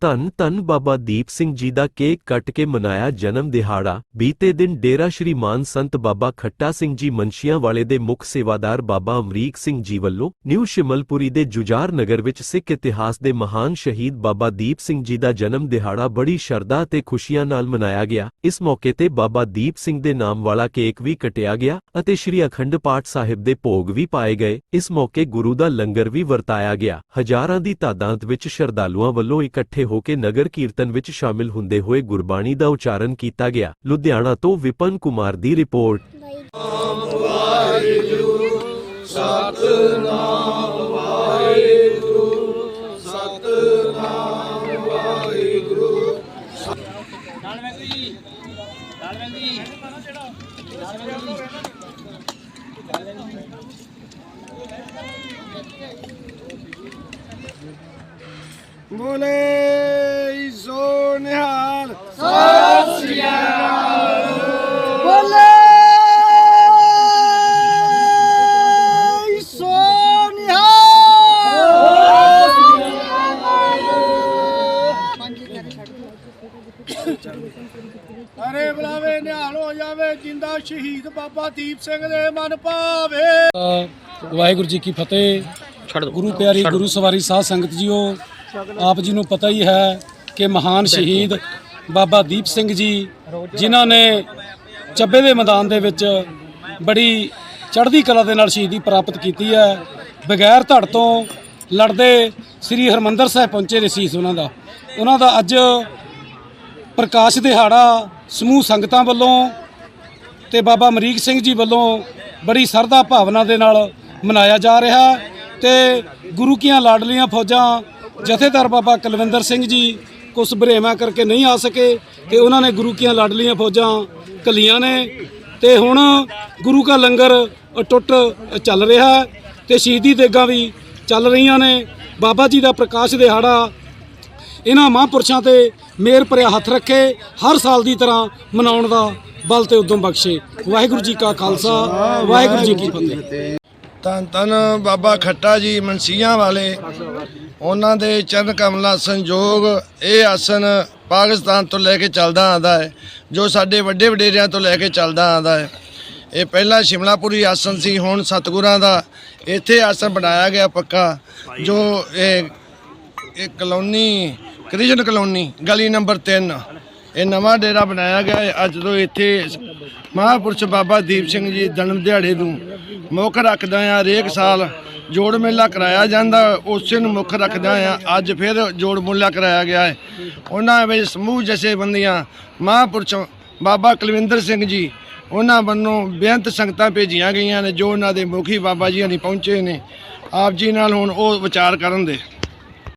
ਧੰਨ ਧੰਨ ਬਾਬਾ ਦੀਪ ਸਿੰਘ ਜੀ ਦਾ ਕੇਕ ਕੱਟ ਕੇ ਮਨਾਇਆ ਜਨਮ ਦਿਹਾੜਾ। ਬੀਤੇ ਦਿਨ ਡੇਰਾ ਸ਼੍ਰੀ ਮਾਨ ਸੰਤ ਬਾਬਾ ਖੱਟਾ ਸਿੰਘ ਜੀ ਮੰਸ਼ੀਆਂ ਵਾਲੇ ਦੇ ਮੁੱਖ ਸੇਵਾਦਾਰ ਬਾਬਾ ਅਮਰੀਕ ਸਿੰਘ ਜੀ ਵੱਲੋਂ ਨਿਊ ਸ਼ਿਮਲਪੁਰੀ ਦੇ ਜੁਜਾਰ ਨਗਰ ਵਿੱਚ ਸਿੱਖ ਇਤਿਹਾਸ ਦੇ ਮਹਾਨ ਸ਼ਹੀਦ ਬਾਬਾ ਦੀਪ ਸਿੰਘ ਜੀ ਦਾ ਜਨਮ ਦਿਹਾੜਾ ਬੜੀ ਸ਼ਰਧਾ ਤੇ ਖੁਸ਼ੀਆਂ ਨਾਲ ਮਨਾਇਆ ਗਿਆ। ਇਸ ਮੌਕੇ ਤੇ ਬਾਬਾ ਦੀਪ ਸਿੰਘ ਦੇ ਨਾਮ ਵਾਲਾ ਕੇਕ ਵੀ ਕਟਿਆ ਗਿਆ ਅਤੇ ਸ਼੍ਰੀ ਅਖੰਡ ਪਾਠ ਸਾਹਿਬ ਦੇ ਭੋਗ ਵੀ ਪਾਏ ਗਏ। ਇਸ ਮੌਕੇ ਗੁਰੂ ਦਾ ਲੰਗਰ ਵੀ ਵਰਤਾਇਆ ਗਿਆ। ਹਜ਼ਾਰਾਂ ਦੀ ਤਾਦਾਦ ਵਿੱਚ ਸ਼ਰਧਾਲੂਆਂ ਵੱਲੋਂ ਇਕੱਠੇ ਹੋ ਕੇ ਨਗਰ ਕੀਰਤਨ ਵਿੱਚ ਸ਼ਾਮਿਲ ਹੁੰਦੇ ਹੋਏ ਗੁਰਬਾਣੀ ਦਾ ਉਚਾਰਨ ਕੀਤਾ ਗਿਆ। ਲੁਧਿਆਣਾ ਤੋਂ ਵਿਪਨ ਕੁਮਾਰ ਦੀ ਰਿਪੋਰਟ। ਬੋਲੇ ਸੋ ਨਿਹਾਲ। ਬੋਲੇ ਸੋ ਅਰੇ ਬੁਲਾਵੇ ਨਿਹਾਲ ਹੋ ਜਾਵੇ ਜਿੰਦਾ ਸ਼ਹੀਦ ਬਾਬਾ ਦੀਪ ਸਿੰਘ ਦੇ ਮਨ ਭਾਵੇ। ਵਾਹਿਗੁਰੂ ਜੀ ਕੀ ਫਤਿਹ। ਗੁਰੂ ਪਿਆਰੀ ਗੁਰੂ ਸਵਾਰੀ ਸਾਧ ਸੰਗਤ ਜੀਓ ਆਪ ਜੀ ਨੂੰ ਪਤਾ ਹੀ ਹੈ ਕਿ ਮਹਾਨ ਸ਼ਹੀਦ ਬਾਬਾ ਦੀਪ ਸਿੰਘ ਜੀ ਜਿਨ੍ਹਾਂ ਨੇ ਚੱਬੇ ਦੇ ਮੈਦਾਨ ਦੇ ਵਿੱਚ ਬੜੀ ਚੜ੍ਹਦੀ ਕਲਾ ਦੇ ਨਾਲ ਸ਼ਹੀਦੀ ਪ੍ਰਾਪਤ ਕੀਤੀ ਹੈ। ਬਗੈਰ ਧੜ ਤੋਂ ਲੜਦੇ ਸ੍ਰੀ ਹਰਮੰਦਰ ਸਾਹਿਬ ਪਹੁੰਚੇ ਨੇ ਸੀਸ ਉਹਨਾਂ ਦਾ। ਉਹਨਾਂ ਦਾ ਅੱਜ ਪ੍ਰਕਾਸ਼ ਦਿਹਾੜਾ ਸਮੂਹ ਸੰਗਤਾਂ ਵੱਲੋਂ ਤੇ ਬਾਬਾ ਅਮਰੀਕ ਸਿੰਘ ਜੀ ਵੱਲੋਂ ਬੜੀ ਸਰਦਾ ਭਾਵਨਾ ਦੇ ਨਾਲ ਮਨਾਇਆ ਜਾ ਰਿਹਾ ਤੇ ਗੁਰੂ ਕੀਆਂ ਲਾਡਲੀਆਂ ਫੌਜਾਂ ਜਥੇਦਾਰ ਬਾਬਾ ਕੁਲਵਿੰਦਰ ਸਿੰਘ ਜੀ ਕੁਛ ਬਰੇਮਾ ਕਰਕੇ ਨਹੀਂ ਆ ਸਕੇ ਤੇ ਉਹਨਾਂ ਨੇ ਗੁਰੂ ਕੀਆਂ ਲਾਡਲੀਆਂ ਫੌਜਾਂ ਕਲੀਆਂ ਨੇ ਤੇ ਹੁਣ ਗੁਰੂ ਕਾ ਲੰਗਰ ਟੁੱਟ ਚੱਲ ਰਿਹਾ ਹੈ ਤੇ ਸ਼ਹੀਦੀ ਦੇਗਾਂ ਵੀ ਚੱਲ ਰਹੀਆਂ ਨੇ। ਬਾਬਾ ਜੀ ਦਾ ਪ੍ਰਕਾਸ਼ ਦਿਹਾੜਾ ਇਹਨਾਂ ਮਹਾਂਪੁਰਸ਼ਾਂ ਤੇ ਮੇਰ ਭਰਿਆ ਹੱਥ ਰੱਖੇ, ਹਰ ਸਾਲ ਦੀ ਤਰ੍ਹਾਂ ਮਨਾਉਣ ਦਾ ਬਲ ਤੇ ਉਦਮ ਬਖਸ਼ੇ। ਵਾਹਿਗੁਰੂ ਜੀ ਕਾ ਖਾਲਸਾ, ਵਾਹਿਗੁਰੂ ਜੀ ਕੀ ਫਤਿਹ। ਧੰਨ ਧੰਨ ਬਾਬਾ ਖੱਟਾ ਜੀ ਮਨਸੀਆਂ ਵਾਲੇ। ਉਹਨਾਂ ਦੇ ਚਰਨ ਕਮਲਾ ਸੰਯੋਗ ਇਹ ਆਸਨ ਪਾਕਿਸਤਾਨ ਤੋਂ ਲੈ ਕੇ ਚੱਲਦਾ ਆਂਦਾ ਹੈ, ਜੋ ਸਾਡੇ ਵੱਡੇ ਵਡੇਰਿਆਂ ਤੋਂ ਲੈ ਕੇ ਚੱਲਦਾ ਆਂਦਾ ਹੈ। ਇਹ ਪਹਿਲਾਂ ਸ਼ਿਮਲਾਪੁਰੀ ਆਸਨ ਸੀ, ਹੁਣ ਸਤਿਗੁਰਾਂ ਦਾ ਇੱਥੇ ਆਸਨ ਬਣਾਇਆ ਗਿਆ ਪੱਕਾ, ਜੋ ਇਹ ਇਹ ਕਲੋਨੀ, ਕ੍ਰਿਸ਼ਨ ਕਲੋਨੀ, ਗਲੀ ਨੰਬਰ 3 ਇਹ ਨਵਾਂ ਡੇਰਾ ਬਣਾਇਆ ਗਿਆ ਹੈ। ਅੱਜ ਤੋਂ ਇੱਥੇ ਮਹਾਪੁਰਸ਼ ਬਾਬਾ ਦੀਪ ਸਿੰਘ ਜੀ ਜਨਮ ਦਿਹਾੜੇ ਨੂੰ ਮੁੱਖ ਰੱਖਦਾ ਆ ਹਰੇਕ ਸਾਲ ਜੋੜ ਮੇਲਾ ਕਰਾਇਆ ਜਾਂਦਾ, ਉਸੇ ਨੂੰ ਮੁੱਖ ਰੱਖਦਿਆਂ ਆ ਅੱਜ ਫਿਰ ਜੋੜ ਮੇਲਾ ਕਰਾਇਆ ਗਿਆ ਹੈ। ਉਹਨਾਂ ਵਿੱਚ ਸਮੂਹ ਜਥੇਬੰਦੀਆਂ, ਮਹਾਂਪੁਰਸ਼ ਬਾਬਾ ਕੁਲਵਿੰਦਰ ਸਿੰਘ ਜੀ, ਉਹਨਾਂ ਵੱਲੋਂ ਬੇਅੰਤ ਸੰਗਤਾਂ ਭੇਜੀਆਂ ਗਈਆਂ ਨੇ, ਜੋ ਉਹਨਾਂ ਦੇ ਮੁਖੀ ਬਾਬਾ ਜੀ ਹਣੀ ਪਹੁੰਚੇ ਨੇ। ਆਪ ਜੀ ਨਾਲ ਹੁਣ ਉਹ ਵਿਚਾਰ ਕਰਨ ਦੇ।